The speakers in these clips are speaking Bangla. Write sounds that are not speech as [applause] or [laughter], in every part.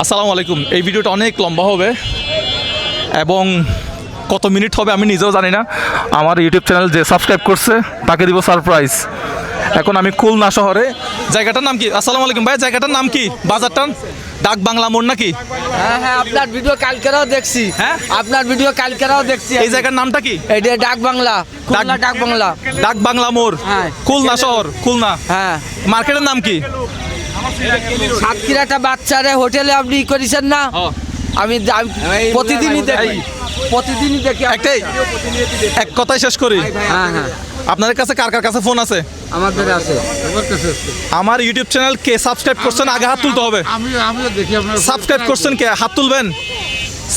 আসসালামু আলাইকুম। এই ভিডিওটা অনেক লম্বা হবে এবং কত মিনিট হবে আমি নিজেও জানি না। আমার ইউটিউব চ্যানেল যে সাবস্ক্রাইব করছে তাকে দিব সারপ্রাইজ। এখন আমি খুলনা শহরে। জায়গাটার নাম কি? আসসালামু আলাইকুম ভাই জায়গাটার নাম কি? বাজারটার? ডাক বাংলা মোড় নাকি? হ্যাঁ হ্যাঁ আপনার ভিডিও কালকেরাও দেখছি। হ্যাঁ? আপনার ভিডিও কালকেরাও দেখছি। এই জায়গার নামটা কি? এটা ডাক বাংলা খুলনা ডাক বাংলা। ডাক বাংলা মোড় হ্যাঁ। খুলনা শহর খুলনা। হ্যাঁ। মার্কেটের নাম কি? সাতক্ষীরাটা বাচ্চারে হোটেলে আপনি ই করেছেন না? আমি আমি প্রতিদিনই দেখি। প্রতিদিনই দেখি। একটাই। এক কথাই শেষ করি। হ্যাঁ হ্যাঁ। আপনাদের কাছে কার কার কাছে ফোন আছে? আমাদের আছে। আমার ইউটিউব চ্যানেল কে? সাবস্ক্রাইব করছেন? আগে হাত তুলতে হবে। আমি আমিও দেখি আপনার সাবস্ক্রাইব করছেন কে? হাত তুলবেন।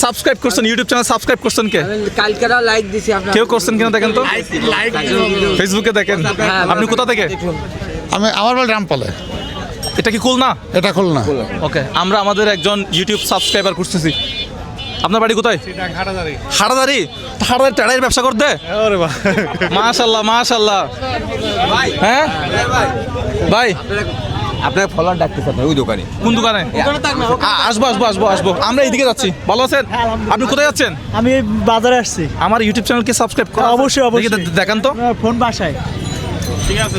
সাবস্ক্রাইব করছেন? ইউটিউব চ্যানেল সাবস্ক্রাইব করছেন কে? আমি কালকেরাও লাইক দিছি আপনার কেউ করছেন কিনা দেখেন তো? ফেসবুকে দেখেন। হ্যাঁ, আপনি কোথা থেকে? আমি আমার বাড়ি রামপালে। এটা কি খুলনা? এটা খুলনা। ওকে আমরা আমাদের একজন ইউটিউব সাবস্ক্রাইবার করতেছি আপনার বাড়ি কোথায়? হাটাদারি হাটাদারি টেড়াইয়ের ব্যবসা করতে? মাশাল্লাহ মাশাল্লাহ। হ্যাঁ? ভাই। আপনার ফলোয়ার ডাকতেছে আপনার ওই দোকানে। কোন দোকানে? আসব আসব আসব আসব। আমরা এইদিকে যাচ্ছি। ভালো আছেন? আপনি কোথায় যাচ্ছেন? আমি বাজারে আসছি। আমার ইউটিউব চ্যানেলকে সাবস্ক্রাইব করা অবশ্যই, অবশ্যই। দেখান তো। ফোন বাসায়।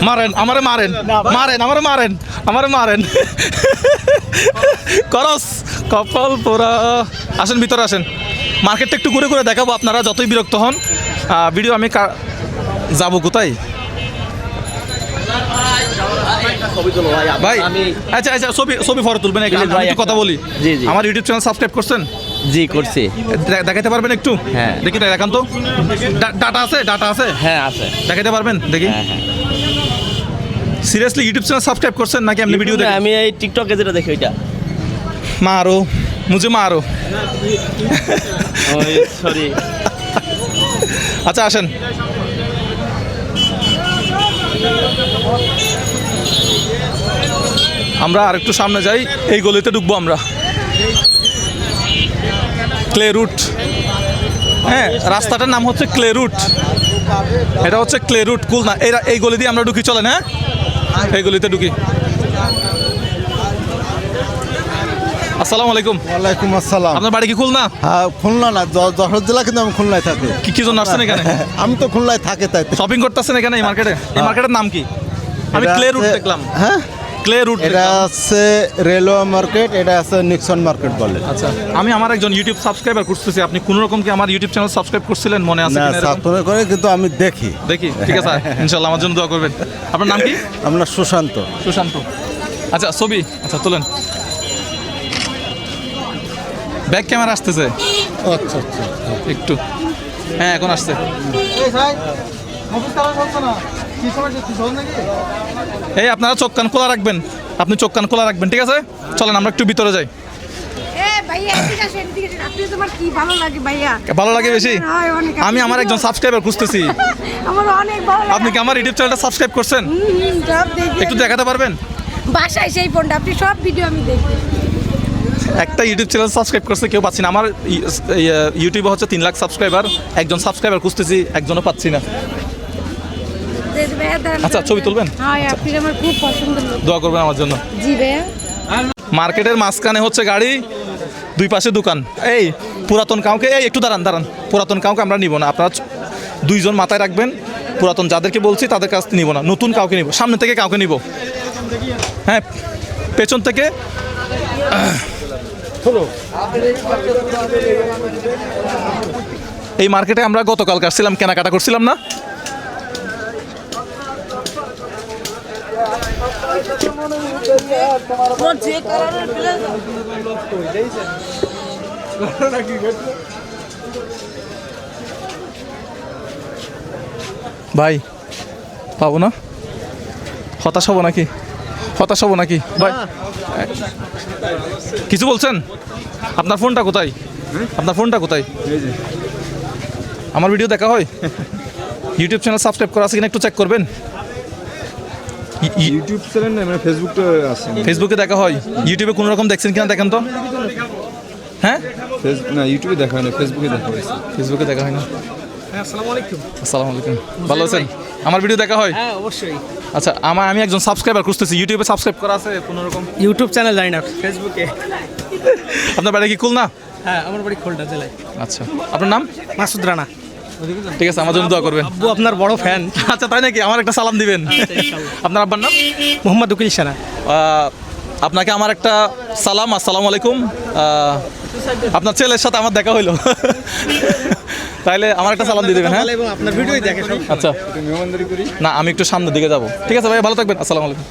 মারেন আমারে মারেন মারেন আমারে মারেন আমারে মারেন। করস কপাল পোড়া। আসেন ভিতরে আসেন। মার্কেটটা একটু ঘুরে ঘুরে দেখাবো আপনারা যতই বিরক্ত হন। ভিডিও আমি যাব কোথায়? ভাই আচ্ছা আচ্ছা ছবি ছবি ফটো তুলবেন কথা বলি। জি, জি। আমার ইউটিউব চ্যানেল সাবস্ক্রাইব করছেন? জি করছি। দে- দেখাতে পারবেন একটু? হ্যাঁ। দেখি তাই দেখান তো ডাটা আছে? ডাটা আছে? হ্যাঁ আছে। দেখাতে পারবেন? দেখি। হ্যাঁ হ্যাঁ। সিরিয়াসলি ইউটিউব চ্যানেল সাবস্ক্রাইব করছেন নাকি আপনি ভিডিও দেখেন? আমি এই টিকটকে যেটা দেখি ওইটা। মারো। মুঝে মারো। সরি আচ্ছা আসেন। আমরা আরেকটু সামনে যাই। এই গলিতে ঢুকবো আমরা। ক্লে রুট হ্যাঁ রাস্তাটার নাম হচ্ছে ক্লে রুট এটা হচ্ছে ক্লে রুট কুলনা। এই রা- এই গলি দিয়ে আমরা ঢুকি চলেন হ্যাঁ? এই গলিতে ঢুকি। আসসালামু আলাইকুম। ওয়ালাইকুম আসসালাম। আপনার বাড়ি কি খুলনা? হ্যাঁ খুলনা না যশোর জেলা কিন্তু আমি খুলনায় থাকি। কি কি জন্য আসছেন এখানে? [laughs] আমি তো খুলনায় থাকি তাই। শপিং করতেছেন এখানে এই মার্কেটে এই মার্কেটের নাম কি? আমি ক্লে রুট দেখলাম। হ্যাঁ? ক্লে রুট এটা আছে রেলওয়ে মার্কেট এটা আছে নিক্সন মার্কেট বলে। আচ্ছা আমি আমার একজন ইউটিউব সাবস্ক্রাইবার করতেছি আপনি কোন রকম কি আমার ইউটিউব চ্যানেল সাবস্ক্রাইব করছিলেন? মনে আছে না কিনা সাবস্ক্রাইব করে কিন্তু আমি দেখি। দেখি ঠিক আছে ইনশাল্লাহ আমার জন্য দোয়া করবেন। আপনার নাম কি? আমরা সুশান্ত। সুশান্ত। আচ্ছা ছবি? আচ্ছা তোলেন। ব্যাক ক্যামেরা আসতেছে। আচ্ছা আচ্ছা। একটু। হ্যাঁ এখন আসছে। এই আপনারা চোখ কান খোলা রাখবেন। আপনি চোখ কান খোলা রাখবেন ঠিক আছে? চলেন আমরা একটু ভিতরে যাই। ভালো লাগে ভাইয়া? ভালো লাগে বেশি? আমি আমার একজন সাবস্ক্রাইবার খুঁজতেছি। [laughs] আমার অনেক ভালো লাগে। আপনি কি আমার ইউটিউব চ্যানেলটা সাবস্ক্রাইব করছেন? হুম, হুম, সব দেখি। একটু দেখাতে পারবেন? বাসায় সেই ফোনটা আপনি সব ভিডিও আমি দেখি। একটা ইউটিউব চ্যানেল সাবস্ক্রাইব করছে কেউ পাচ্ছি না। আমার ইউটিউবে হচ্ছে তিন লাখ সাবস্ক্রাইবার একজন সাবস্ক্রাইবার খুঁজতেছি একজনও পাচ্ছি না। আচ্ছা, ছবি তুলবেন? হ্যাঁ লোক। দোয়া করবেন আমার জন্য। মার্কেটের মাঝখানে হচ্ছে গাড়ি দুই পাশে দোকান। এই পুরাতন কাউকে এই একটু দাঁড়ান দাঁড়ান। পুরাতন কাউকে আমরা নিব না। আপনারা দুইজন মাথায় রাখবেন। পুরাতন যাদেরকে বলছি তাদের কাছ থেকে নিব না। নতুন কাউকে নিব। সামনে থেকে কাউকে নিব। হ্যাঁ পেছন থেকে। এই মার্কেটে আমরা গতকাল আসছিলাম কেনাকাটা করছিলাম না? ভাই পাবো না? হতাশ হব নাকি? হতাশ হব নাকি? ভাই কিছু বলছেন? আপনার ফোনটা কোথায়? আপনার ফোনটা কোথায়? আমার ভিডিও দেখা হয়? [laughs] ইউটিউব চ্যানেল সাবস্ক্রাইব করা আছে কিনা একটু চেক করবেন? ইউটিউব চ্যানেল না মানে ফেসবুকটা আছে। ফেসবুকে দেখা হয়। ইউটিউবে কোনো রকম দেখছেন কিনা দেখেন তো? হ্যাঁ? না ইউটিউবে দেখা হয় না ফেসবুকে দেখা হয়েছে। ফেসবুকে দেখা হয় না আসসালামু আলাইকুম। ভালো আছেন? আমার ভিডিও দেখা হয়? হ্যাঁ অবশ্যই। আচ্ছা আমার আমি একজন সাবস্ক্রাইবার খুঁজতেছি। ইউটিউবে সাবস্ক্রাইব করা আছে কোনো রকম? ইউটিউব চ্যানেল জানি না ফেসবুকে আপনার বাড়ি কি খুলনা? হ্যাঁ আমার বাড়ি খোলটা জেলায়। আচ্ছা। আপনার নাম? মাসুদ রানা। ঠিক আছে আমার জন্য দোয়া করবেন। আব্বু আপনার বড় ফ্যান আচ্ছা তাই নাকি? আমার একটা সালাম দিবেন। আপনার আব্বার নাম? মোহাম্মদ উকিল সানা আপনাকে আমার একটা সালাম আসসালামু আলাইকুম। আপনার ছেলের সাথে আমার দেখা হইল। তাইলে আমার একটা সালাম দিয়ে দেবেন হ্যাঁ? আপনার ভিডিওই দেখে সব। আচ্ছা। না আমি একটু সামনের দিকে যাব। ঠিক আছে ভাই ভালো থাকবেন। আসসালামু আলাইকুম।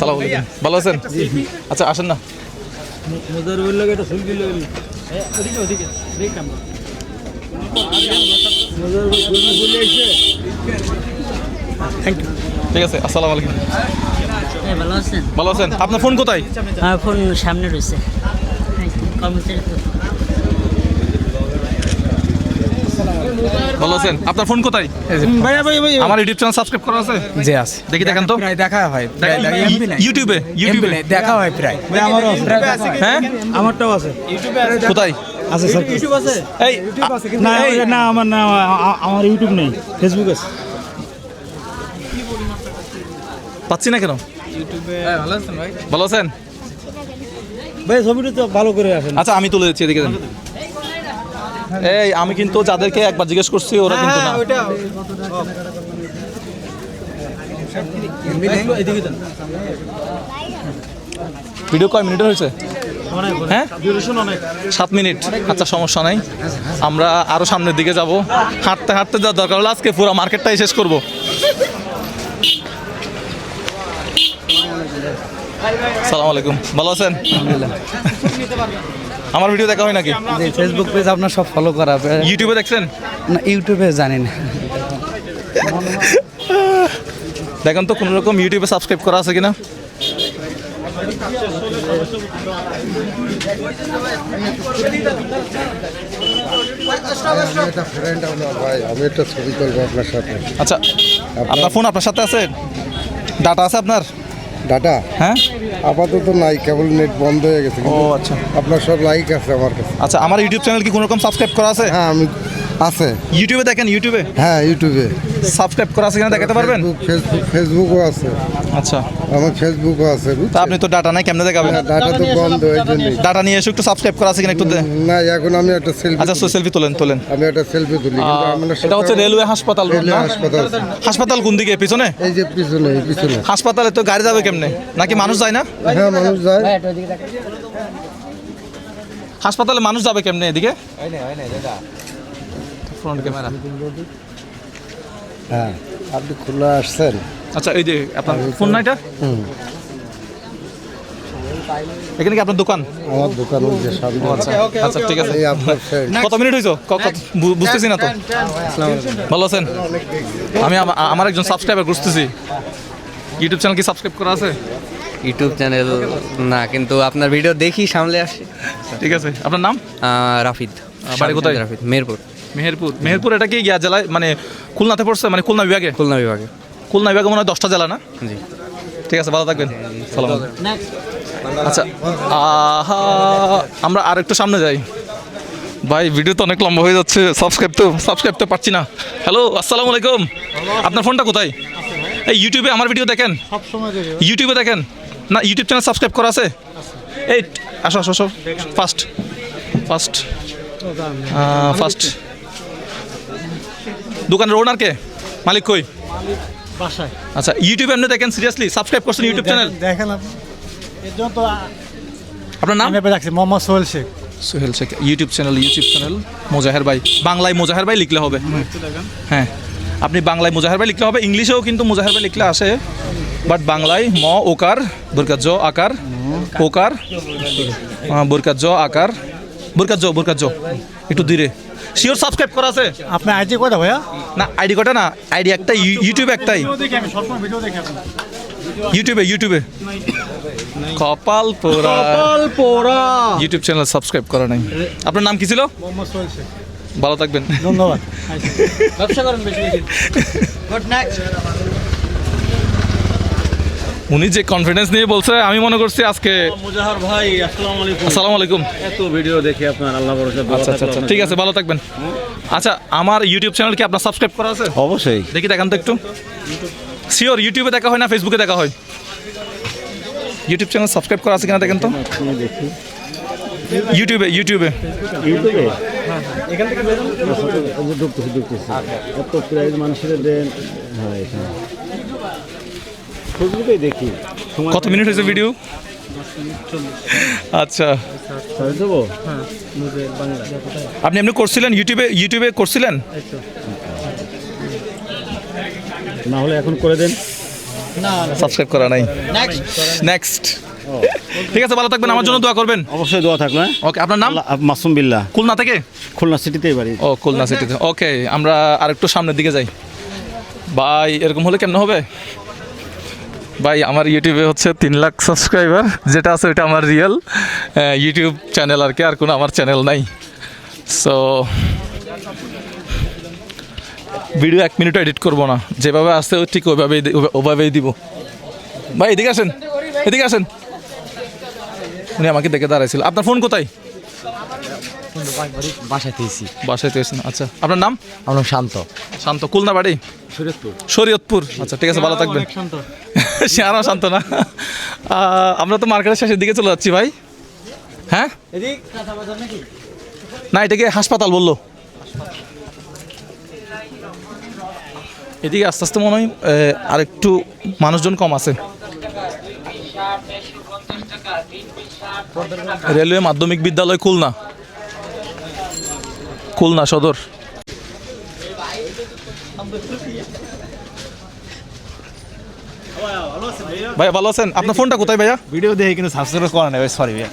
সালাম আলাইকুম। ভালো আছেন? আচ্ছা আসেন না। ঠিক আছে আসসালামু আলাইকুম। ভালো আছেন? ভালো আছেন? আপনার ফোন কোথায়? আমার ফোন সামনে রয়েছে। কর্মচারী ভালো আছেন? আপনার ফোন কোথায়? ভাইয়া ভাই ভাই আমার ইউটিউব চ্যানেল সাবস্ক্রাইব করা আছে? জি আছে। দেখি দেখেন তো। প্রায় দেখা হয়। দেখেন, ইউটিউবে ইউটিউবে। দেখা হয় প্রায়। আমারও হ্যাঁ? আমারটাও আছে। কোথায়? আছে স্যার ইউটিউব আছে? এই না এই, না আমার না আমার ইউটিউব নেই ফেসবুক আছে। পাচ্ছি না কেন? ভালো আছেন ভাই? ছবিটা তো ভালো করে আসেন। আচ্ছা আমি তুলে দিচ্ছি এদিকে দেন। এই আমি কিন্তু যাদেরকে একবার জিজ্ঞেস করছি ওরা কিন্তু না। ভিডিও কয় মিনিট হয়েছে? হ্যাঁ? সাত মিনিট। আচ্ছা সমস্যা নাই। আমরা আরও সামনের দিকে যাব। হাঁটতে হাঁটতে যা দরকার হলো। আজকে পুরো মার্কেটটাই শেষ করব। সালাম আলাইকুম। ভালো আছেন? আমার ভিডিও দেখা হয় নাকি? ফেসবুক পেজ আপনার সব ফলো করা ইউটিউবে দেখছেন? না ইউটিউবে জানি না। দেখেন তো কোনো রকম ইউটিউবে সাবস্ক্রাইব করা আছে কিনা? ভাই আমি একটা ছবি করব আপনার সাথে আচ্ছা আপনার ফোন আপনার সাথে আছে? ডাটা আছে আপনার? ডাটা? হ্যাঁ? আপাতত নাই কেবল নেট বন্ধ হয়ে গেছে। ও আচ্ছা। আপনার সব লাইক আছে আমার কাছে। আচ্ছা আমার ইউটিউব চ্যানেল কি কোনো রকম সাবস্ক্রাইব করা আছে? হ্যাঁ আমি আছে। ইউটিউবে দেখেন ইউটিউবে হ্যাঁ ইউটিউবে সাবস্ক্রাইব করা আছে কিনা দেখাতে পারবেন? ফেসবুক ফেসবুক ফেসবুকও আছে। আচ্ছা। আমার ফেসবুকও আছে তা আপনি তো ডাটা নাই কেমনে দেখাবেন? ডাটা তো বন্ধ এই জন্যই। ডাটা নিয়ে এসে একটু সাবস্ক্রাইব করা আছে কিনা একটু না এখন আমি একটা সেলফি আচ্ছা সো সেলফি তোলেন তোলেন। আমি একটা সেলফি তুলি কিন্তু আমার এটা হচ্ছে রেলওয়ে হাসপাতাল রেলওয়ে না? হাসপাতাল হাসপাতাল কোন দিকে পিছনে? এই যে পিছনে এই পিছনে। হাসপাতালে তো গাড়ি যাবে কেমনে? নাকি মানুষ যায় না? হ্যাঁ মানুষ যায়। হাসপাতালে মানুষ যাবে কেমনে এদিকে? ফ্রন্ট ক্যামেরা হ্যাঁ আপনি খোলা আসছেন? আচ্ছা এই যে আপনার ফোন না এটা এখানে কি আপনার দোকান? আমার দোকান যে সামনে। আচ্ছা আচ্ছা ঠিক আছে। এই আপনার friend। কত মিনিট হয়েছে বুঝতেছি না তো। ভালো আছেন? আমি আমার একজন সাবস্ক্রাইবার খুঁজতেছি। ইউটিউব চ্যানেল কি সাবস্ক্রাইব করা আছে? ইউটিউব চ্যানেল না কিন্তু আপনার ভিডিও দেখি সামনে আসি। ঠিক আছে। আপনার নাম? রাফিদ বাড়ি কোথায়? রাফিদ মেহেরপুর। মেহেরপুর। মেহেরপুর এটা কি গিয়া জেলায়? মানে খুলনাতে পড়ছে? মানে খুলনা বিভাগে? খুলনা বিভাগে। খুলনা বিভাগে মনে হয় দশটা জেলা না? জি। ঠিক আছে ভালো থাকবেন। সালাম আচ্ছা আহা, আমরা আর একটু সামনে যাই। ভাই ভিডিও তো অনেক লম্বা হয়ে যাচ্ছে সাবস্ক্রাইব তো সাবস্ক্রাইব তো পাচ্ছি না। হ্যালো আসসালামু আলাইকুম। আপনার ফোনটা কোথায়? এই ইউটিউবে আমার ভিডিও দেখেন? ইউটিউবে দেখেন? না ইউটিউব চ্যানেল সাবস্ক্রাইব করা আছে? এই আসো আসো আসো। ফার্স্ট ফার্স্ট ফার্স্ট দোকানের ওনার কে? মালিক কই? বাসায়। আচ্ছা ইউটিউবে এমনি দেখেন সিরিয়াসলি সাবস্ক্রাইব করছেন ইউটিউব চ্যানেল দেখেন আপনি। আপনার নাম? রাখছি Mohammad Sohel Sheikh. Sohel Sheikh YouTube channel YouTube channel Mozaher ভাই। বাংলায় মোজাহের ভাই লিখলে হবে। হ্যাঁ আপনি বাংলায় মোজাহের ভাই লিখলে হবে ইংলিশেও কিন্তু মোজাহের ভাই লিখলে আসে। বাট বাংলায় ম ওকার বোরকাত জ আকার ওকার আহ, বোরকাত জ আকার বোরকাত জ বোরকাত জ একটু ধীরে। শিওর সাবস্ক্রাইব করা আছে। আপনার আইডি কটা ভাইয়া? না আইডি কটা না? আইডি একটাই ইউ- ইউটিউবে একটাই। ইউটিউবে ইউটিউবে কপাল পোড়া। পোড়া। ইউটিউব চ্যানেল সাবস্ক্রাইব করা নাই। আপনার নাম কি ছিল? মোহাম্মদ সোহেল ভালো থাকবেন। ধন্যবাদ। [laughs] ব্যবসা করেন বেশি বেশি। [laughs] গুড নাইট উনি যে কনফিডেন্স নিয়ে বলছে আমি মনে করছি আজকে মুজাহার ভাই আসসালামু আলাইকুম। আসসালামু আলাইকুম। এত ভিডিও দেখি আপনার আল্লাহ ভরসা আচ্ছা আচ্ছা আচ্ছা ঠিক আছে ভালো থাকবেন। আচ্ছা আমার ইউটিউব চ্যানেল কি আপনার সাবস্ক্রাইব করা আছে? অবশ্যই। দেখি দেখান তো একটু। শিওর ইউটিউবে দেখা হয় না ফেসবুকে দেখা হয়? ইউটিউব চ্যানেল সাবস্ক্রাইব করা আছে কিনা দেখেন তো। ইউটিউবে ইউটিউবে ইউটিউবে এখান থেকে ঢুকতেছি ঢুকতেছি। এত প্রাইজ মানুষের দেন। হ্যাঁ এখানে। ফেসবুকেই দেখি। কত মিনিট হয়েছে ভিডিও আচ্ছা। আপনি এমনি করছিলেন ইউটিউবে ইউটিউবে করছিলেন? না হলে এখন করে দেন। সাবস্ক্রাইব করা নাই। নেক্সট ঠিক আছে ভালো থাকবেন আমার জন্য দোয়া করবেন। অবশ্যই দোয়া থাকল হ্যাঁ। ওকে আপনার নাম? মাসুম বিল্লাহ। খুলনা থেকে? খুলনা সিটিতেই বাড়ি। ও খুলনা সিটিতে। ওকে আমরা আরেকটু সামনের দিকে যাই। ভাই এরকম হলে কেমন হবে? ভাই আমার ইউটিউবে হচ্ছে তিন লাখ সাবস্ক্রাইবার যেটা আছে ওইটা আমার রিয়েল ইউটিউব চ্যানেল আর কি আর কোনো আমার চ্যানেল নাই। সো ভিডিও এক মিনিটও এডিট করব না। যেভাবে আসছে ও ঠিক ওইভাবেই ওভাবেই দিব। ভাই এদিকে আসেন এদিকে আসেন। উনি আমাকে দেখে দাঁড়াইছিল। আপনার ফোন কোথায়? বাসায় দিয়েছি বাসায় আচ্ছা আপনার নাম? আমার নাম শান্ত। শান্ত কুলনা বাড়ি? শরীয়তপুর। আচ্ছা ঠিক আছে ভালো থাকবেন। শিয়ারা শান্ত না আমরা তো মার্কেটের শেষের দিকে চলে যাচ্ছি ভাই। হ্যাঁ? না এটাকে হাসপাতাল বলল। এদিকে আস্তে আস্তে মনে হয় আরেকটু মানুষজন কম আছে। রেলওয়ে মাধ্যমিক বিদ্যালয় খুলনা। খুলনা সদর। ভাইয়া ভালো আছেন? আপনার ফোনটা কোথায় ভাইয়া? ভিডিও দেখে কিন্তু সাবস্ক্রাইব করা নেই সরি ভাইয়া।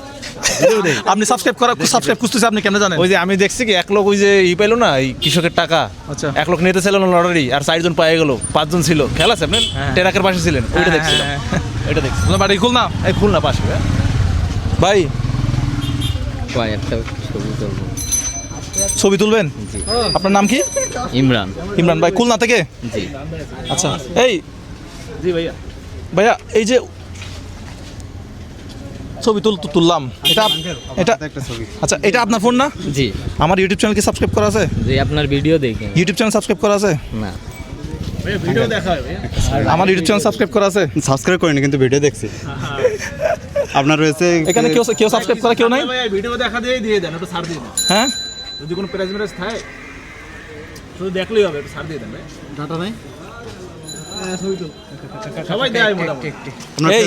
আপনি সাবস্ক্রাইব করা সাবস্ক্রাইব খুঁজতেছে আপনি কেন জানেন? ওই যে আমি দেখছি কি এক লোক ওই যে ই পাইলো না এই কৃষকের টাকা। আচ্ছা। এক লোক নিতে ছিল না লটারি আর চারজন পায়ে গেল পাঁচজন ছিল। খেলা আছে আপনার টেরাকের পাশে ছিলেন ওইটা দেখছিলাম। এটা দেখছি আপনার বাড়ি খুলনা? এই খুলনা পাশে। ভাই। ভাই একটা ছবি ছবি তুলবেন? আপনার নাম কি? ইমরান। ইমরান ভাই খুলনা থেকে? জি। আচ্ছা এই। জি ভাইয়া। ভাইয়া এই যে ছবি তুল তুললাম। এটা এটা একটা ছবি। আচ্ছা এটা আপনার ফোন না? জি। আমার ইউটিউব চ্যানেল কি সাবস্ক্রাইব করা আছে? জি আপনার ভিডিও দেখি। ইউটিউব চ্যানেল সাবস্ক্রাইব করা আছে? না। ভিডিও দেখা হয় আমার ইউটিউব চ্যানেল সাবস্ক্রাইব করা আছে? সাবস্ক্রাইব করিনি কিন্তু ভিডিও দেখছি। আপনার রয়েছে এখানে কেউ কেউ সাবস্ক্রাইব করা কেউ নাই? ভিডিও দেখা দিয়ে দিয়ে দেন একটু ছাড় দিয়ে দেন। হ্যাঁ? যদি কোনো প্রাইজ ম্যারেজ থাকে শুধু দেখলেই হবে একটু ছাড় দিয়ে দেন ভাই ডাটা নাই? সবাই দেয় মোটামুটি। এই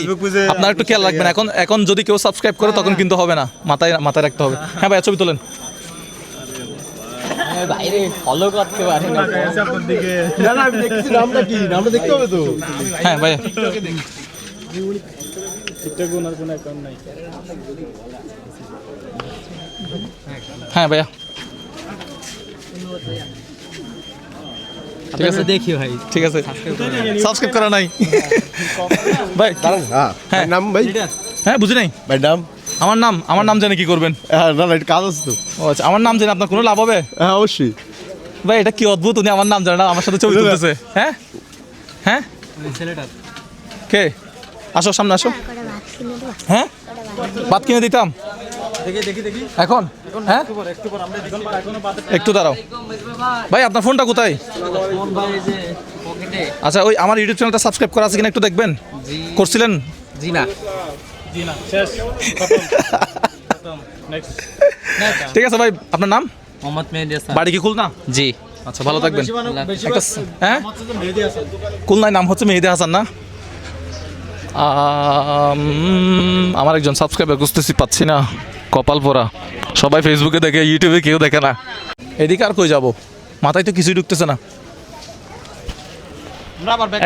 একটু খেয়াল রাখবেন এখন এখন যদি কেউ সাবস্ক্রাইব করে তখন কিন্তু হবে না। মাথায় মাথায় রাখতে হবে। হ্যাঁ ভাই ছবি তোলেন। বাইরে ফলো করতে পারি না। না না আমি দেখছি নামটা কি? নামটা দেখতে হবে তো। হ্যাঁ ভাই হ্যাঁ ভাইয়া। ঠিক আছে। দেখি ভাই। ঠিক আছে। সাবস্ক্রাইব করা নাই। [laughs] ভাই হ্যাঁ নাম ভাই? হ্যাঁ বুঝি নাই? ভাই নাম? আমার নাম আমার নাম জেনে কি করবেন। হ্যাঁ না না কাজ আছে তো। ও আচ্ছা আমার নাম জেনে আপনার কোনো লাভ হবে? হ্যাঁ অবশ্যই। ভাই এটা কি অদ্ভুত উনি আমার নাম জানে না আমার সাথে ছবি তুলতেছে। হ্যাঁ? হ্যাঁ? কে? আসো সামনে আসো। হ্যাঁ? ভাত কিনে দিতাম? এখন? হ্যাঁ? একটু দাঁড়াও। ভাই আপনার ফোনটা কোথায়? আচ্ছা ওই আমার ইউটিউব চ্যানেলটা সাবস্ক্রাইব করা আছে কিনা একটু দেখবেন? করছিলেন? জি না। [laughs] ঠিক আছে ভাই আপনার নাম? মোহাম্মদ মেহেদি হাসান। বাড়ি কি খুলনা? জি। আচ্ছা ভালো থাকবেন। একটা হ্যাঁ? খুলনায় নাম হচ্ছে মেহেদি হাসান না? আমার একজন সাবস্ক্রাইবার খুঁজতেছি পাচ্ছি না। কপাল পোড়া। সবাই ফেসবুকে দেখে ইউটিউবে কেউ দেখে না। এদিকে আর কই যাব? মাথায় তো কিছুই ঢুকতেছে না।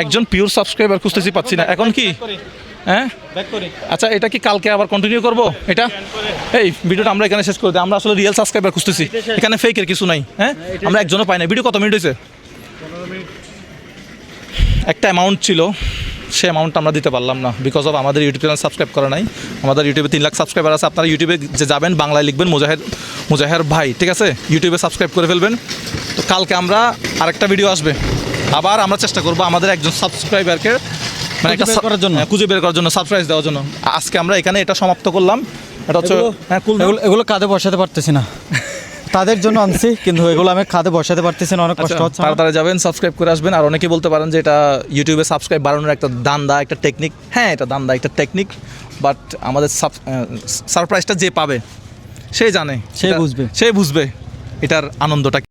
একজন পিওর সাবস্ক্রাইবার খুঁজতেছি পাচ্ছি না। এখন কি? হ্যাঁ? আচ্ছা এটা কি কালকে আবার কন্টিনিউ করব? এটা? এই ভিডিওটা আমরা এখানে শেষ করে দিই। আমরা আসলে রিয়েল সাবস্ক্রাইবার খুঁজতেছি। এখানে ফেকের কিছু নাই। হ্যাঁ? আমরা একজনও পাই না ভিডিও কত মিনিট হয়েছে একটা অ্যামাউন্ট ছিল। সে অ্যামাউন্টটা আমরা দিতে পারলাম না বিকজ অফ আমাদের ইউটিউব চ্যানেল সাবস্ক্রাইব করা নাই। আমাদের ইউটিউবে তিন লাখ সাবস্ক্রাইবার আছে আপনারা ইউটিউবে যে যাবেন বাংলায় লিখবেন মুজাহেদ মুজাহের ভাই ঠিক আছে? ইউটিউবে সাবস্ক্রাইব করে ফেলবেন। তো কালকে আমরা আরেকটা ভিডিও আসবে। আবার আমরা চেষ্টা করব আমাদের একজন সাবস্ক্রাইবারকে মানে একটা করার জন্য। খুঁজে বের করার জন্য সারপ্রাইজ দেওয়ার জন্য। আজকে আমরা এখানে এটা সমাপ্ত করলাম। এটা হচ্ছে হ্যাঁ এগুলো এগুলো কাঁধে বসাতে পারতেছি না। তাদের জন্য আনছি কিন্তু এগুলো আমি খাদে বসাতে পারতেছি না অনেক কষ্ট আচ্ছা, হচ্ছে আমার। তাড়াতাড়ি যাবেন সাবস্ক্রাইব করে আসবেন আর অনেকেই বলতে পারেন যে এটা ইউটিউবে সাবস্ক্রাইব বাড়ানোর একটা দান্দা একটা টেকনিক হ্যাঁ এটা দান্দা একটা টেকনিক বাট আমাদের সারপ্রাইজটা যে পাবে সে জানে সে বুঝবে। সে বুঝবে এটার আনন্দটা।